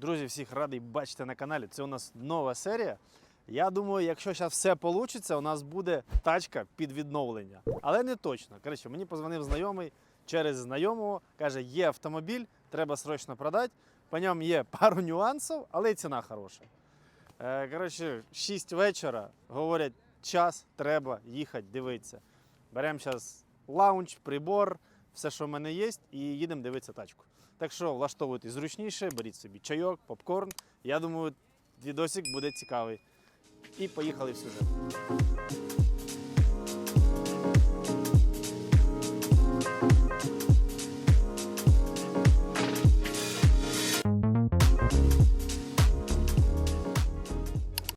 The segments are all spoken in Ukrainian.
Друзі, всіх радий бачити на каналі. Це у нас нова серія. Я думаю, якщо зараз все вийде, у нас буде тачка під відновлення. Але не точно. Коротше, мені позвонив знайомий через знайомого. Каже, є автомобіль, треба срочно продати. По ньому є пару нюансів, але і ціна хороша. Е, Коротше, 6 вечора говорять, час треба їхати, дивитися. Беремо зараз лаунч, прибор, все, що в мене є, і їдемо дивитися тачку. Так що влаштовуйтесь зручніше, беріть собі чайок, попкорн. Я думаю, відосик буде цікавий. І поїхали в сюжет.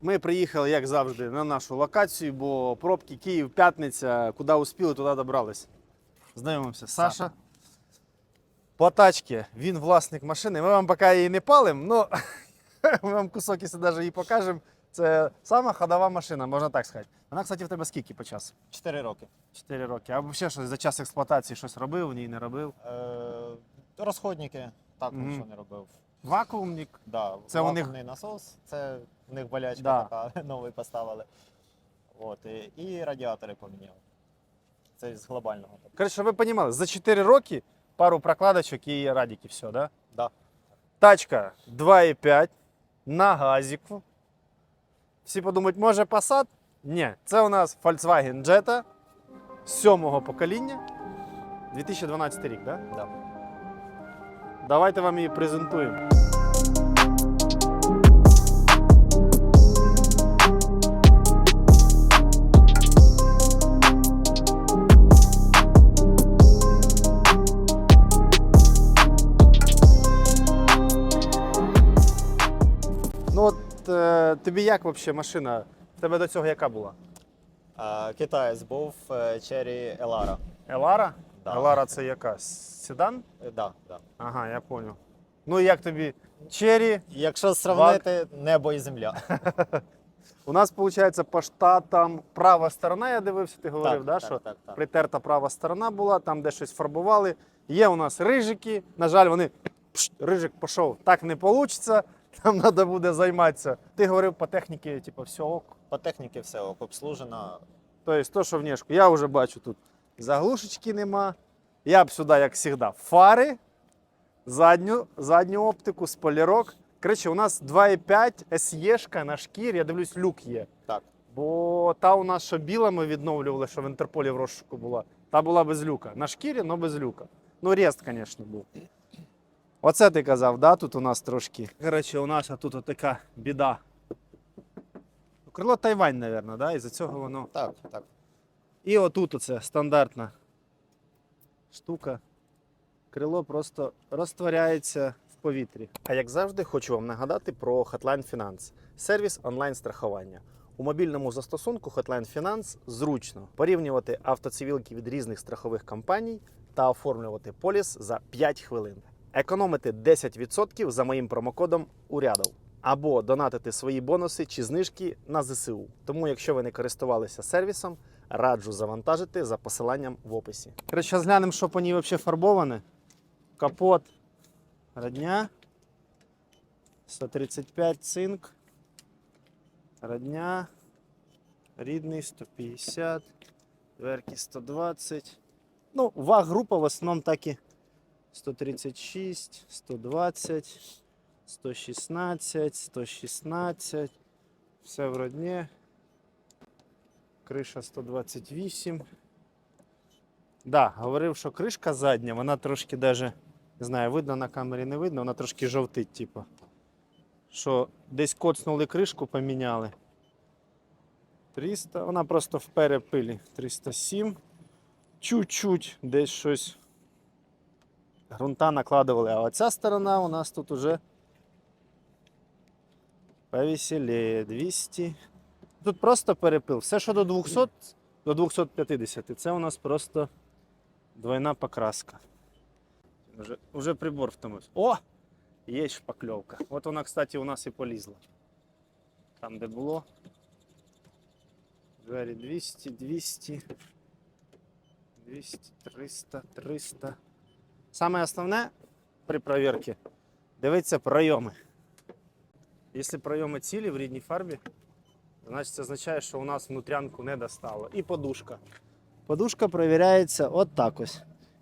Ми приїхали, як завжди, на нашу локацію, бо пробки Київ, п'ятниця, куди успіли, туди добрались. Знайомимося. Саша. По тачці, він власник машини. Ми вам поки її не палимо, але ми вам кусок, якщо навіть її покажемо. Це сама ходова машина, можна так сказати. Вона, кстати, в тебе скільки по часу? 4 роки. 4 роки. А взагалі щось за час експлуатації щось робив, в ній не робив. Е, розходники також Мгм. нічого не робив. Вакуумник. Да, Це у них- вакуумний насос, це в них болячка Да. така, новий поставили. От, і, і радіатори поміняли. Це з глобального. Коротше, щоб ви розуміли, за 4 роки пару прокладочок і радіки, все, да? Да. Тачка 2,5 на газіку. Всі подумають, може Passat? Ні, це у нас Volkswagen Jetta сьомого покоління. 2012 рік, да? Да. Давайте вам її презентуємо. Е, тобі як взагалі машина? В тебе до цього яка була? Е, китаєць був е, Cherry Elara. Елара? Да. Елара це яка? Седан? Е, Да, да. Ага, я зрозумів. Ну і як тобі? Черрі. Якщо сравнити небо і земля. У нас, виходить, по штатам права сторона, я дивився, ти говорив, да, так, що так, так. притерта права сторона була, там де щось фарбували. Є у нас рижики. На жаль, вони пш, рижик пішов. Так не вийде. Там треба буде займатися. Ти говорив по техніці, типу, все ок. По техніці все ок, обслужено. Тобто, то, що внешку. Я вже бачу тут заглушечки нема. Я б сюди, як завжди, фари, задню, задню оптику, спойлерок. Коротше, у нас 2,5 SE на шкірі, я дивлюсь, люк є. Так. Бо та у нас, що біла, ми відновлювали, що в Інтерполі в розшуку була, та була без люка. На шкірі, але без люка. Ну, рест, звісно, був. Оце ти казав, да? Тут у нас трошки. Коротше, у нас тут така біда. Крило Тайвань, мабуть, да? і за цього воно. Так, так. І отут оце стандартна штука. Крило просто розтворяється в повітрі. А як завжди, хочу вам нагадати про Hotline Finance – сервіс онлайн-страхування. У мобільному застосунку Hotline Finance зручно порівнювати автоцивілки від різних страхових компаній та оформлювати поліс за 5 хвилин. Економити 10% за моїм промокодом Урядов або донатити свої бонуси чи знижки на ЗСУ. Тому, якщо ви не користувалися сервісом, раджу завантажити за посиланням в описі. Коротше, глянемо, що по ній взагалі фарбоване. Капот родня. 135 цинк. Родня. Рідний 150. Дверки 120. Ну, ваг група в основному так і 136, 120, 116, 116. Все в родні. Криша 128. Да, говорив, що кришка задня, вона трошки даже, не знаю, видно на камері, не видно, вона трошки жовтить, типу. Що десь коцнули кришку, поміняли. 300, вона просто в перепилі. 307. Чуть-чуть десь щось. Грунта накладували, а оця сторона у нас тут уже повеселее. 200. Тут просто перепил. Все, що до 200, до 250, це у нас просто двойна покраска. Уже, уже прибор втомився. О! Є шпакльовка. От вона, кстати, у нас і полізла. Там, де було. Двері 200, 200, 200, 300, 300. Саме основне при проверці дивитися пройоми. Якщо пройоми цілі в рідній фарбі, значить це означає, що у нас внутрянку не достало. І подушка. Подушка перевіряється от так ось.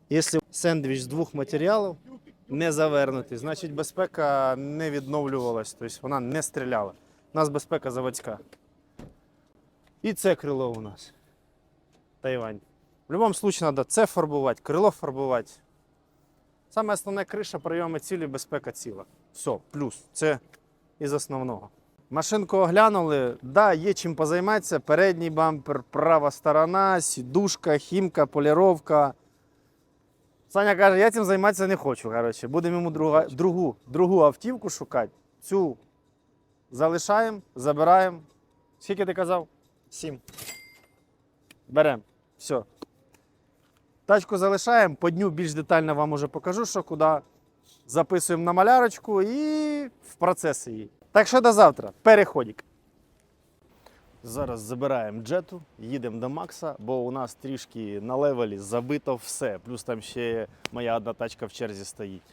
Якщо сендвіч з двох матеріалів не завернутий, значить безпека не відновлювалась, тобто вона не стріляла. У нас безпека заводська. І це крило у нас. Тайвань. В будь-якому випадку треба це фарбувати, крило фарбувати. Саме основне криша, прийоми цілі, безпека ціла. Все, плюс. Це із основного. Машинку оглянули, да, є чим позайматися. Передній бампер, права сторона, сідушка, хімка, поліровка. Саня каже, я цим займатися не хочу. Коротше. Будемо йому друга, другу, другу автівку шукати. Цю залишаємо, забираємо. Скільки ти казав? Сім. Беремо. Все. Тачку залишаємо, по дню більш детально вам уже покажу, що куди записуємо на малярочку і в процес її. Так що до завтра. Переходик. Зараз забираємо джету, їдемо до Макса, бо у нас трішки на левелі забито все. Плюс там ще моя одна тачка в черзі стоїть.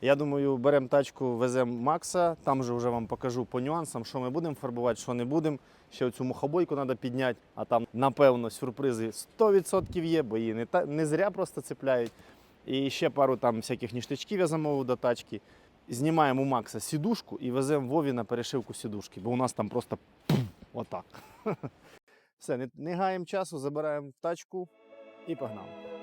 Я думаю, беремо тачку, веземо Макса, там же вже вам покажу по нюансам, що ми будемо фарбувати, що не будемо. Ще цю мухобойку треба підняти, а там, напевно, сюрпризи 100% є, бо її не, та, не зря просто цепляють. І ще пару там всяких ніштячків я замовив до тачки. Знімаємо у Макса сідушку і веземо Вові на перешивку сідушки, бо у нас там просто пум, отак. Все, не, не гаємо часу, забираємо тачку і погнали.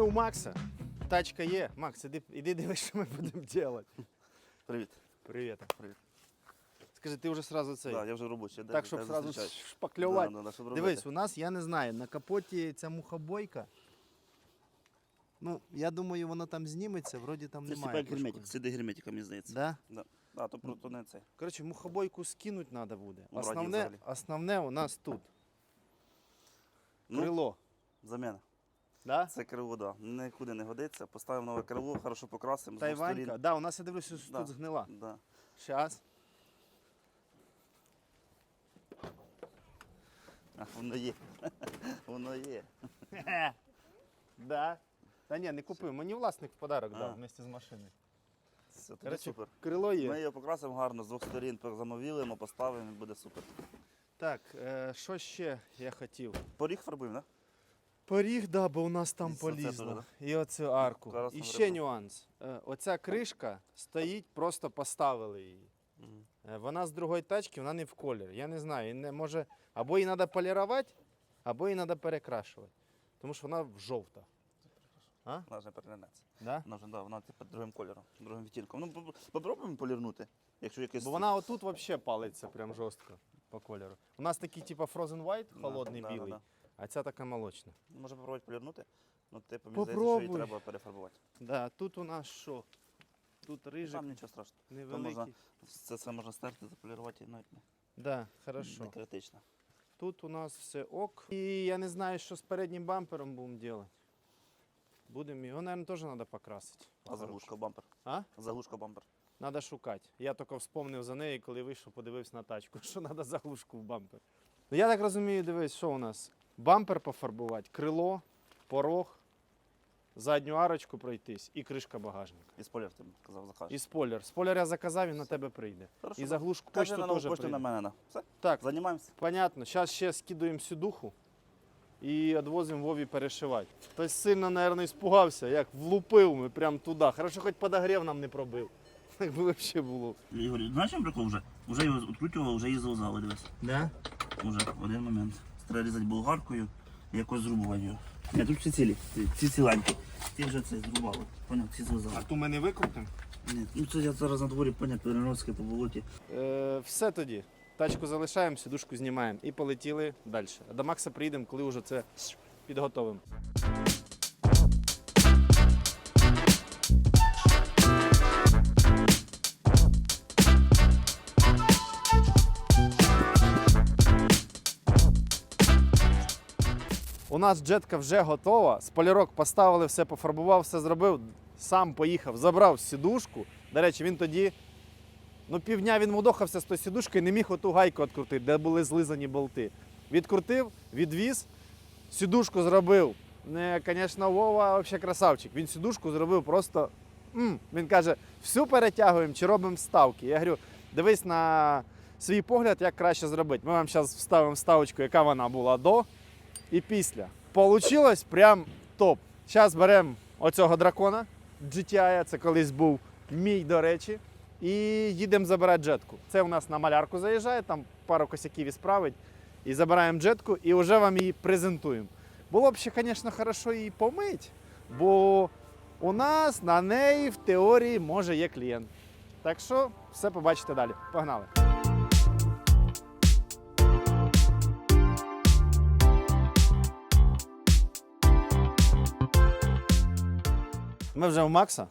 Ми у Макса. Тачка є. Макс, іди, іди дивись, що ми будемо робити. Привіт. Привіт. Привіт. Скажи, ти вже сразу цей. Да, я вже робочий. так, щоб сразу шпаклювати. Да, да, щоб Дивись, робити. у нас, я не знаю, на капоті ця мухобойка. Ну, я думаю, воно там зніметься, вроді там Це немає. типа герметик, сиди герметика, мені здається. Да? Да, то просто не це. Коротше, мухобойку скинуть треба буде. Ну, вроді Основне, взагалі. основне у нас тут. Ну, Крило. заміна. Да? Це крило, да. Нікуди не годиться. Поставимо нове крило, хорошо покрасимо. Тайванька. Да, у нас я дивлюся, що Да. тут згнила. Да. Щас. А, воно є. воно є. да. Та ні, не купив. Мені власник в подарок А. дав вместе з машиною. Все, тоді Коротше, супер. крило є. Ми його покрасимо гарно, з двох сторін замовілимо, поставимо і буде супер. Так, е, що ще я хотів? Поріг фарбуємо, так? Поріг, да, бо у нас там І полізло. І оцю арку. Зараз І ще нюанс. Е, Оця кришка стоїть, просто поставили її. Мгм. Е, Вона з другої тачки, вона не в колір. Я не знаю, і не може. Або її треба полірувати, або її треба перекрашувати. Тому що вона жовта. Вона вже не. Да? Вона вже, да, вона типу другим кольором, другим відтінком. Ну, поп- попробуємо полірнути. Якщо якийсь... Бо вона отут взагалі палиться прям жорстко по кольору. У нас такий, типу, Frozen White, холодний да, да, білий, да. А ця така молочна. Може попробувати полірнути? Ну, типу, мені здається, що її треба перефарбувати. Да, тут у нас що? Тут рижик Там нічого страшного. невеликий. можна- Це, це можна стерти, заполірувати, і навіть не, Да, хорошо. не критично. Тут у нас все ок. І я не знаю, що з переднім бампером будемо робити. Будемо його, мабуть, теж треба покрасити. А заглушка бампер. А? Заглушка бампер. Треба шукати. Я тільки вспомнив за неї, коли вийшов, подивився на тачку, що треба заглушку в бампер. Ну я так розумію, дивись, що у нас? Бампер пофарбувати, крило, порог, задню арочку пройтись і кришка багажника. І спойлер ти казав, закажеш. І спойлер. Спойлер я заказав, він на тебе прийде. Хорошо, І заглушку Кажи почту на нову теж почту прийде. на мене. на. Все, Так, займаємося. Понятно. Зараз ще скидуємо сюдуху і відвозимо Вові перешивати. Хтось сильно, мабуть, іспугався, як влупив ми прямо туди. Хорошо, хоч подогрів нам не пробив. Так би взагалі було. Ігор, знаєш, чим прикол вже? Вже його відкрутював, вже їздив зали, дивись. Да? Уже один момент. Треба різати болгаркою і якось зрубувати його. Ні, тут всі цілі, ці- ці ціленькі. Ті вже це зрубали. Поняв, ці зв'язали. ту ми не викрутимо? Ні, ну це я зараз на дворі, поняв, переноски по болоті. Е, все тоді. Тачку залишаємо, сідушку знімаємо і полетіли далі. А до Макса приїдемо, коли вже це підготовимо. Нас джетка вже готова. Спалірок поставили, все пофарбував, все зробив. Сам поїхав, забрав сідушку. До речі, він тоді Ну, півдня він мудохався з тої сідушки і не міг оту гайку відкрутити, де були злизані болти. Відкрутив, відвіз, Сідушку зробив. Не, звісно, Вова взагалі красавчик. Він сідушку зробив просто. м Він каже, всю перетягуємо чи робимо вставки. Я говорю, дивись на свій погляд, як краще зробити. Ми вам зараз вставимо вставочку, яка вона була до і після. Получилось прям топ. Зараз беремо оцього дракона GTI, це колись був мій, до речі. І їдемо забирати джетку. Це у нас на малярку заїжджає, там пару косяків і справить. І забираємо джетку і вже вам її презентуємо. Було б ще, звісно, хорошо її помити, бо у нас на неї в теорії може є клієнт. Так що все побачите далі. Погнали! Ми вже у Макса.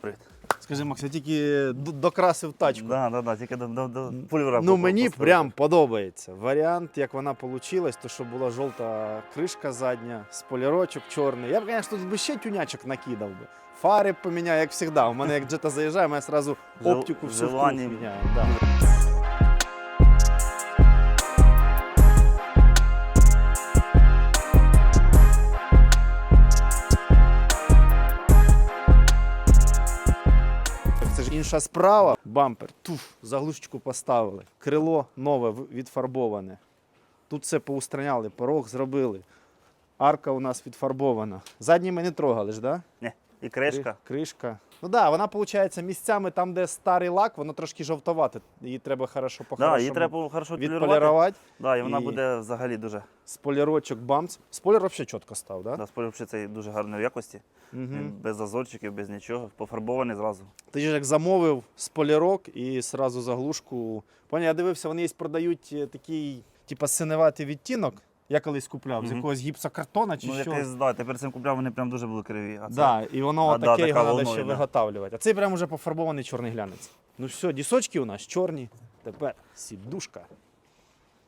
Привіт. Скажи, Макс, я тільки д- докрасив тачку. Да, да, да, тільки до, до, до пульвера. Ну мені поставити. прям подобається. Варіант, як вона вийшла, то що була жовта кришка задня, спойлерочок чорний. Я б, звісно, тут би ще тюнячок накидав би. Фари б поміняв, як завжди. У мене як джета заїжджає, у мене одразу Жел- оптику всю желанням. міняю. Да. Інша справа. Бампер, туф, заглушечку поставили. Крило нове відфарбоване. Тут все поустраняли, порог зробили. Арка у нас відфарбована. Задні ми не трогали ж, да? Ні, і кришка. Кри- Кришка. Ну да, вона виходить місцями там, де старий лак, воно трошки жовтовате. Її треба хорошо Да, її треба хорошо відполірувати. Да, і вона І- буде взагалі дуже. Спойлерочок, бамц. Спойлер взагалі чітко став, да? Да, сподіваюся, цей дуже гарної якості. Він Угу. без зазорчиків, без нічого. Пофарбований зразу. Ти ж як замовив спойлерок і сразу заглушку. Поняв, я дивився, вони є продають е, такий, типа синеватий відтінок. Я колись купляв з Мгм. якогось гіпсокартона чи ну, що. якийсь, да, тепер цим купляв, вони прям дуже були криві. А це Да, і воно А, да, таке така його треба ще да. виготовлювати. А цей прям уже пофарбований чорний глянець. Ну все, дісочки у нас чорні. Тепер сідушка.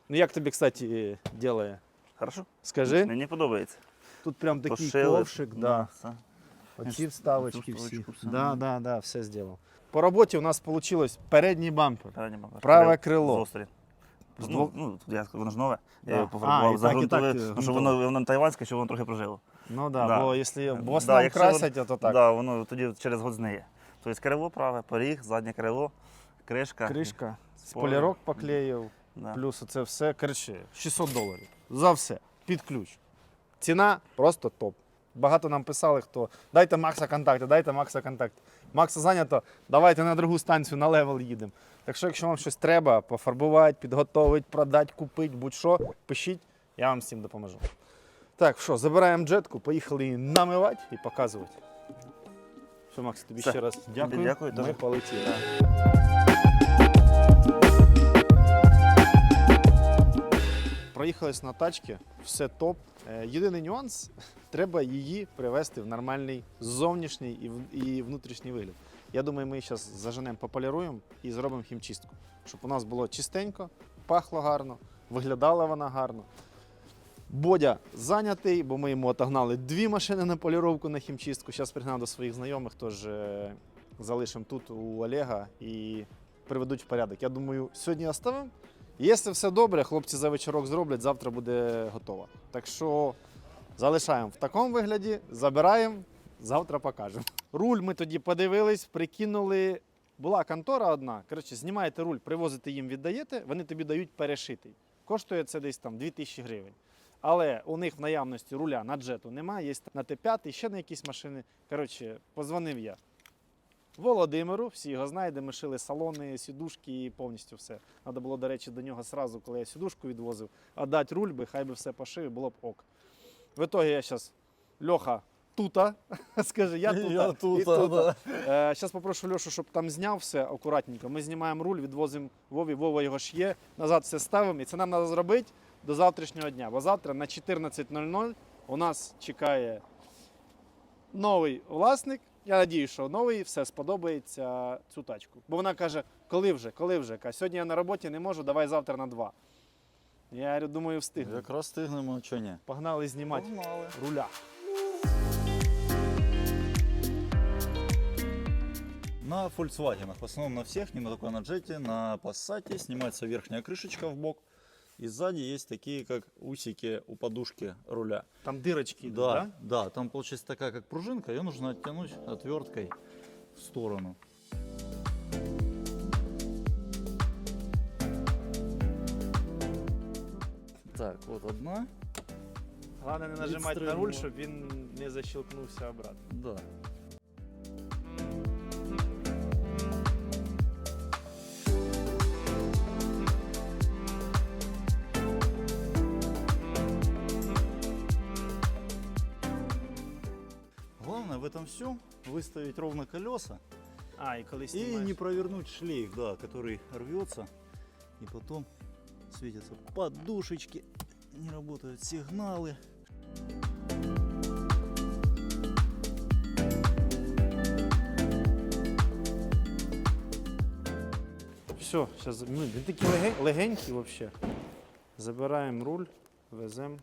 Ну як тобі, кстати, ділає? Хорошо? Скажи, Мені подобається. тут прям такий Пошили. ковшик, Ну, да. все. Оці вставочки всі. вставочку все. Да, да, да, все зробив. По роботі у нас вийшло передній бампер. Правильно, мама. Праве крило. Зострі. З Ну, двох- ну, тут я воно ж нове. Да. Я його А, і так, і так, ну, щоб грунтово. воно, воно тайванське, щоб воно трохи прожило. Ну да, Да. бо якщо Да, в якщо красять, то так. Да, воно тоді через год зниє. Тобто крило праве, поріг, заднє крило, кришка. Кришка, Спойлер. поклеїв, Да. плюс оце все. Коротше, 600 доларів. За все. Під ключ. Ціна просто топ. Багато нам писали, хто дайте Макса контакти, дайте Макса контакти. Макса зайнято, давайте на другу станцію на левел їдемо. Так що, якщо вам щось треба, пофарбувати, підготовити, продати, купити, будь-що, пишіть, я вам з цим допоможу. Так, що, забираємо джетку, поїхали її намивати і показувати. Що, Макс, тобі Все. ще раз дякую. дякую, Ми дуже. полетіли. Проїхались на тачці, все топ. Е, Єдиний нюанс треба її привести в нормальний зовнішній і внутрішній вигляд. Я думаю, ми зараз заженемо, пополіруємо і зробимо хімчистку, щоб у нас було чистенько, пахло гарно, виглядала вона гарно. Бодя зайнятий, бо ми йому отогнали дві машини на поліровку на хімчистку. Зараз пригнав до своїх знайомих, тож е, залишимо тут у Олега і приведуть в порядок. Я думаю, сьогодні оставимо. Якщо все добре, хлопці за вечорок зроблять, завтра буде готово. Так що залишаємо в такому вигляді, забираємо, завтра покажемо. Руль ми тоді подивились, прикинули. Була контора одна. Коротше, знімаєте руль, привозите їм, віддаєте, вони тобі дають перешитий. Коштує це десь там 2000 гривень. Але у них в наявності руля на джету немає, є на Т5, ще на якісь машини. Коротше, позвонив я. Володимиру, всі його де ми шили салони, сідушки і повністю все. Треба було, до речі, до нього сразу, коли я сідушку відвозив, а дати руль би, хай би все пошив, і було б ок. В ітогі я зараз, Льоха, тута, скаже, я тута. Я і тута, да. Зараз попрошу Льошу, щоб там зняв все акуратненько. Ми знімаємо руль, відвозимо Вові, Вова його ж є, назад все ставимо. І це нам треба зробити до завтрашнього дня. Бо завтра на 14.00 у нас чекає новий власник. Я надію, що новий все сподобається цю тачку. Бо вона каже, коли вже, коли вже? Каже, сьогодні я на роботі не можу, давай завтра на два. Я говорю, думаю, встигну. Якраз встигнемо, чи ні? Погнали знімати Погнали. руля. На Volkswagen, в основном на всех, не на только на Джете, на Passat снимается верхняя крышечка в бок И сзади есть такие, как усики у подушки руля. Там дирочки йдуть, Да, да? да, там получается такая, как пружинка, ее нужно оттянуть отверткой в сторону. Так, вот одна. Головне не нажимати на Відстрелюємо. руль, щоб він не защелкнувся обратно. Да. в этом все выставить ровно колеса А, і коли и знімаєш. не провернуть шлейф, да, который рвется, и потом светятся подушечки, не работают сигналы. Все, зараз ну, він такий леген- легенький взагалі. Забираємо руль, веземо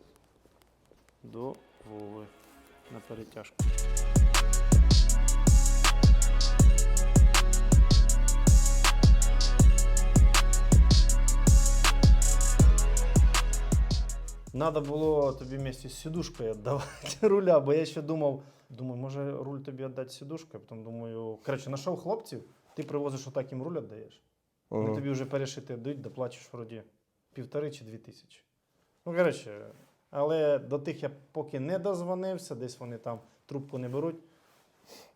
до Вови на перетяжку. Надо було тобі вместе з сідушкою віддавати руля, бо я ще думав, думаю, може руль тобі віддати сідушкою, потім думаю, коротше, знайшов хлопців, ти привозиш отак їм руль віддаєш. Вони тобі вже перешити дають, доплачеш вроді півтори чи дві тисячі. Ну, коротше, але до тих я поки не дозвонився, десь вони там трубку не беруть.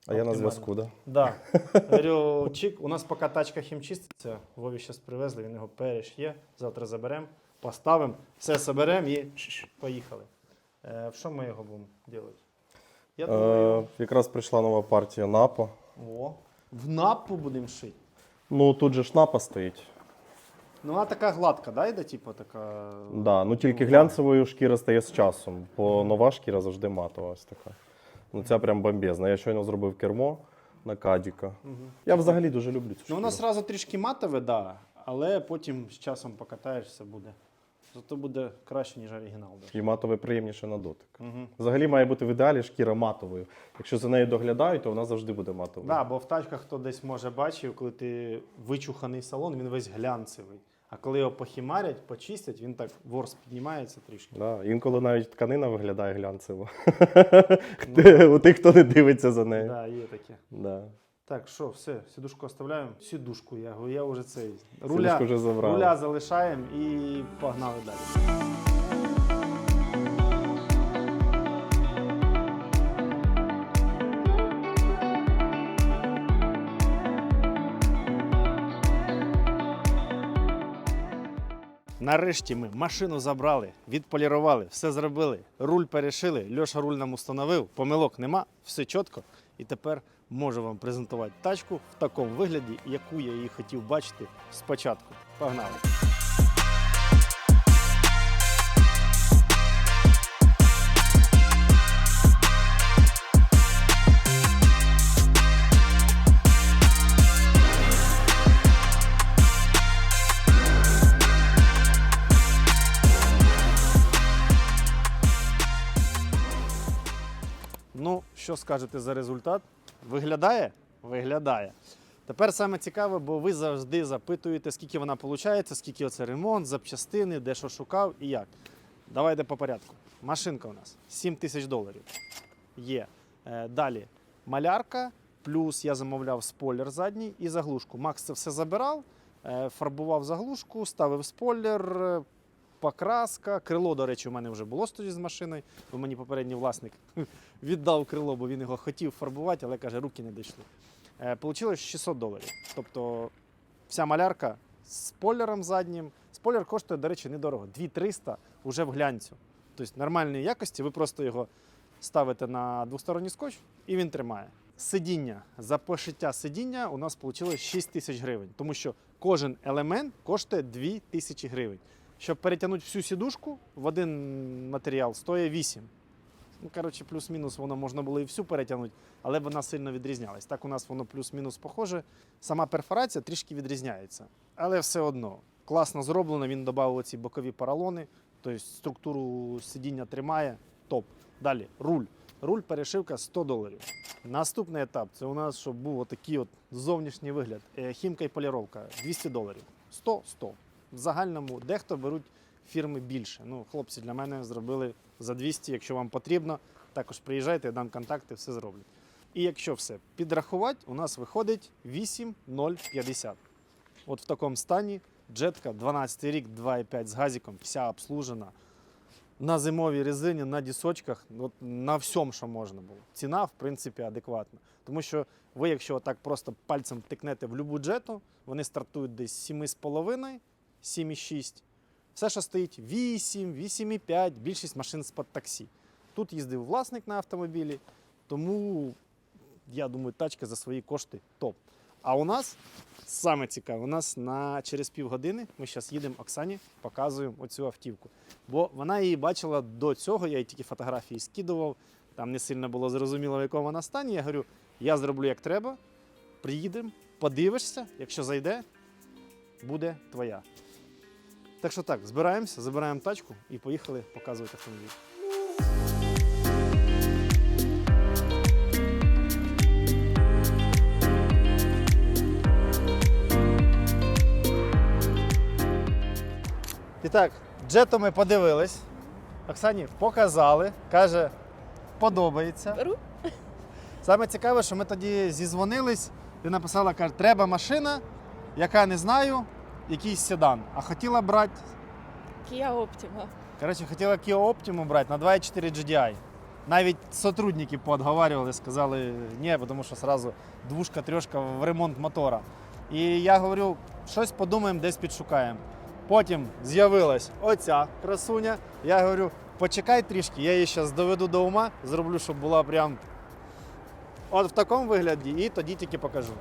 А я на Оптимально. зв'язку, да? Да. Говорю, чик, у нас поки тачка хімчиститься, Вові зараз привезли, він його переш'є, завтра заберемо, поставимо, все соберемо і поїхали. Е, в що ми його будемо робити? Я думаю, Е, якраз прийшла нова партія напа. о, в напу будемо шити. Ну тут же ж напа стоїть. Ну, вона така гладка, да, йде, типу, така. Да, ну тільки глянцевою шкіра стає з часом, бо нова шкіра завжди матова ось така. Ну ця прям бомбезна. Я щойно зробив кермо на кадіка. Мгм. Я взагалі дуже люблю цю Ну, шкіру. вона одразу трішки матове, да, але потім з часом покатаєшся буде. Зато буде краще, ніж оригінал. І матове приємніше на дотик. Угу. Взагалі має бути в ідеалі шкіра матовою. Якщо за нею доглядають, то вона завжди буде матовою. Да, бо в тачках хто десь може бачив, коли ти вичуханий салон, він весь глянцевий. А коли його похімарять, почистять, він так ворс піднімається трішки. Да, інколи навіть тканина виглядає глянцево. Ну. У тих, хто не дивиться за нею. Да, є таке. Да. Так, що, все, сідушку оставляємо. Сідушку я, говорю, я вже цей. Руля, вже забрали. руля залишаємо і погнали далі. Нарешті ми машину забрали, відполірували, все зробили, руль перешили, Льоша руль нам установив, помилок нема, все чітко. І тепер можу вам презентувати тачку в такому вигляді, яку я її хотів бачити спочатку. Погнали! Ну, що скажете за результат? Виглядає? Виглядає. Тепер саме цікаве, бо ви завжди запитуєте, скільки вона виходить, скільки оце ремонт, запчастини, де що шукав і як. Давайте по порядку. Машинка у нас 7 тисяч доларів. Є. Е, далі малярка, плюс я замовляв спойлер задній і заглушку. Макс це все забирав, е, фарбував заглушку, ставив спойлер, покраска. Крило, до речі, у мене вже було тоді з машиною, бо мені попередній власник віддав крило, бо він його хотів фарбувати, але каже, руки не дійшли. Е, Получилось 600 доларів. Тобто вся малярка з спойлером заднім. Спойлер коштує, до речі, недорого. 2300 вже в глянцю. Тобто нормальної якості, ви просто його ставите на двосторонній скотч і він тримає. Сидіння за пошиття сидіння у нас вийшло 6 тисяч гривень, тому що кожен елемент коштує 2 тисячі гривень. Щоб перетягнути всю сідушку в один матеріал, стоїть 8. Ну, коротше, плюс-мінус воно можна було і всю перетягнути, але вона сильно відрізнялась. Так у нас воно плюс-мінус похоже. Сама перфорація трішки відрізняється. Але все одно класно зроблено. Він додав ці бокові поролони, тобто структуру сидіння тримає. Топ. Далі руль. Руль перешивка 100 доларів. Наступний етап це у нас, щоб був отакий от зовнішній вигляд. Е, Хімка і поліровка 200 доларів. 100-100. В загальному дехто беруть фірми більше. Ну, хлопці для мене зробили за 200. Якщо вам потрібно, також приїжджайте, я дам контакти, все зроблять. І якщо все підрахувати, у нас виходить 8,050. От в такому стані джетка 12 рік, 2,5 з газиком, вся обслужена. На зимовій резині, на дісочках, от на всьому, що можна було. Ціна, в принципі, адекватна. Тому що ви, якщо так просто пальцем тикнете в любу джету, вони стартують десь 7,5, 7,6. Все, що стоїть 8, 8,5, більшість машин з-під таксі. Тут їздив власник на автомобілі, тому я думаю, тачка за свої кошти топ. А у нас саме цікаве, у нас на через півгодини ми зараз їдемо Оксані, показуємо оцю автівку. Бо вона її бачила до цього, я їй тільки фотографії скидував. Там не сильно було зрозуміло, в якому вона стані. Я говорю, я зроблю як треба, приїдемо, подивишся, якщо зайде, буде твоя. Так що так, збираємося, забираємо тачку і поїхали показувати автомобіль. І так, джету ми подивились. Оксані показали. Каже, подобається. Беру. Саме цікаве, що ми тоді зізвонились, ти написала, каже, треба машина, яка не знаю, якийсь седан. А хотіла брати, Kia Optima. коротше, хотіла Kia Optima брати на 2.4 GDI. Навіть сотрудники поотговарювали, сказали ні, тому що одразу двушка, трьошка в ремонт мотора. І я говорю, щось подумаємо, десь підшукаємо. Потім з'явилась оця красуня. Я говорю, почекай трішки, я її зараз доведу до ума, зроблю, щоб була прям от в такому вигляді, і тоді тільки покажу.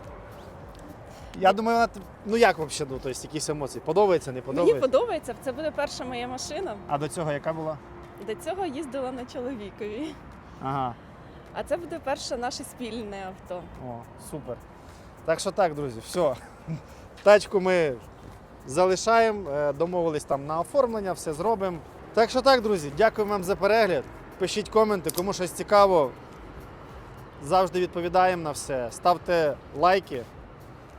Я думаю, вона, ну як взагалі, ну, тобто, якісь емоції? Подобається, не Мені подобається? подобається, це буде перша моя машина. А до цього яка була? До цього їздила на чоловікові. Ага. А це буде перше наше спільне авто. О, супер. Так що так, друзі, все. Тачку ми залишаємо, е, домовились там на оформлення, все зробимо. Так що так, друзі, дякую вам за перегляд. Пишіть коменти, кому щось цікаво. Завжди відповідаємо на все. Ставте лайки.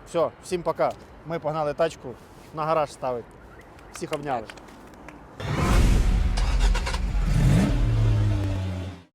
Все, всім пока. Ми погнали тачку на гараж ставити. Всіх обняли.